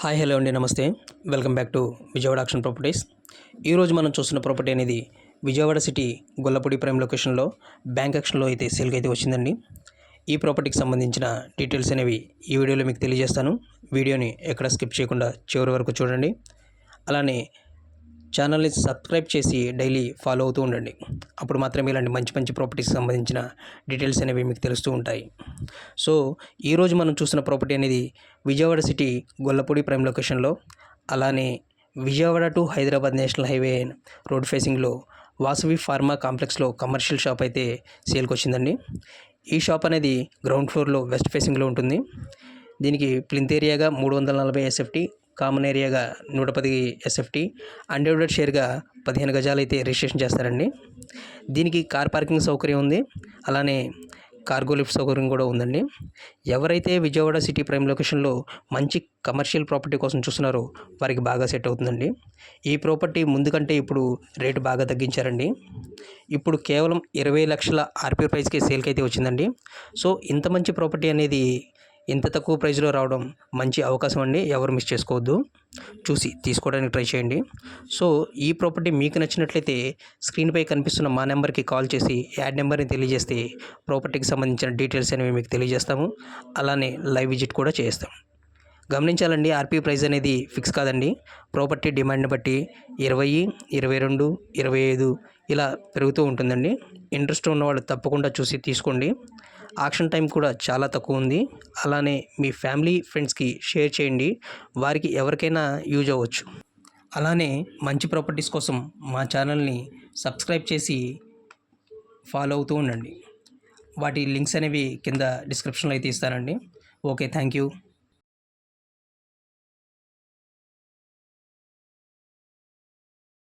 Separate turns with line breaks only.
Hi hello అండి నమస్తే. Welcome back to Vijayawada auction properties. ఈరోజు మనం చూస్తున్న ప్రాపర్టీ అనేది విజయవాడ సిటీ గొల్లపూడి ప్రైమ్ లొకేషన్లో బ్యాంక్ యాక్షన్లో అయితే సేల్కి అయితే వచ్చిందండి. ఈ ప్రాపర్టీకి సంబంధించిన డీటెయిల్స్ అనేవి ఈ వీడియోలో మీకు తెలియజేస్తాను. వీడియోని ఎక్కడ స్కిప్ చేయకుండా చివరి వరకు చూడండి. అలానే ఛానల్ని సబ్స్క్రైబ్ చేసి డైలీ ఫాలో అవుతూ ఉండండి. అప్పుడు మాత్రమే ఇలాంటి మంచి మంచి ప్రాపర్టీస్కి సంబంధించిన డీటెయిల్స్ అనేవి మీకు తెలుస్తూ ఉంటాయి. సో ఈరోజు మనం చూసిన ప్రాపర్టీ అనేది విజయవాడ సిటీ గొల్లపూడి ప్రైమ్ లొకేషన్లో అలానే Vijayawada to Hyderabad national highway road ఫేసింగ్లో వాసవి ఫార్మా కాంప్లెక్స్లో కమర్షియల్ షాప్ అయితే సేల్కి వచ్చిందండి. ఈ షాప్ అనేది గ్రౌండ్ ఫ్లోర్లో వెస్ట్ ఫేసింగ్లో ఉంటుంది. దీనికి ప్లింత్ ఏరియాగా మూడు వందల నలభై ఎస్ఎఫ్టీ కామన్ ఏరియాగా నూట పది ఎస్ఎఫ్టీ అన్డివైడెడ్ షేర్గా పదిహేను గజాలు అయితే రిజిస్ట్రేషన్ చేస్తారండి. దీనికి కార్ పార్కింగ్ సౌకర్యం ఉంది. అలానే కార్గో లిఫ్ట్ సౌకర్యం కూడా ఉందండి. ఎవరైతే విజయవాడ సిటీ ప్రైమ్ లొకేషన్లో మంచి కమర్షియల్ ప్రాపర్టీ కోసం చూస్తున్నారో వారికి బాగా సెట్ అవుతుందండి. ఈ ప్రాపర్టీ ముందు కంటే ఇప్పుడు రేటు బాగా తగ్గించారండి. ఇప్పుడు కేవలం ఇరవై లక్షల ఆర్పీ ప్రైస్కి సేల్కి అయితే వచ్చిందండి. సో ఇంత మంచి ప్రాపర్టీ అనేది ఇంత తక్కువ ప్రైస్లో రావడం మంచి అవకాశం అండి. ఎవరు మిస్ చేసుకోవద్దు. చూసి తీసుకోవడానికి ట్రై చేయండి. సో ఈ ప్రాపర్టీ మీకు నచ్చినట్లయితే స్క్రీన్పై కనిపిస్తున్న మా నెంబర్కి కాల్ చేసి యాడ్ నెంబర్ని తెలియజేస్తే ప్రాపర్టీకి సంబంధించిన డీటెయిల్స్ అనేవి మీకు తెలియజేస్తాము. అలానే లైవ్ విజిట్ కూడా చేస్తాం. గమనించాలండి ఆర్పీ ప్రైస్ అనేది ఫిక్స్ కాదండి. ప్రాపర్టీ డిమాండ్ని బట్టి ఇరవై ఇరవై రెండు ఇరవై ఐదు ఇలా పెరుగుతూ ఉంటుందండి. ఇంట్రెస్ట్ ఉన్నవాళ్ళు తప్పకుండా చూసి తీసుకోండి. ఆక్షన్ టైం కూడా చాలా తక్కువ ఉంది. అలానే మీ ఫ్యామిలీ ఫ్రెండ్స్కి షేర్ చేయండి. వారికి ఎవరికైనా యూజ్ అవ్వచ్చు. అలానే మంచి ప్రాపర్టీస్ కోసం మా ఛానల్ని సబ్స్క్రైబ్ చేసి ఫాలో అవుతూ ఉండండి. వాటి లింక్స్ అనేవి కింద డిస్క్రిప్షన్లో అయితే ఇస్తానండి. Okay thank you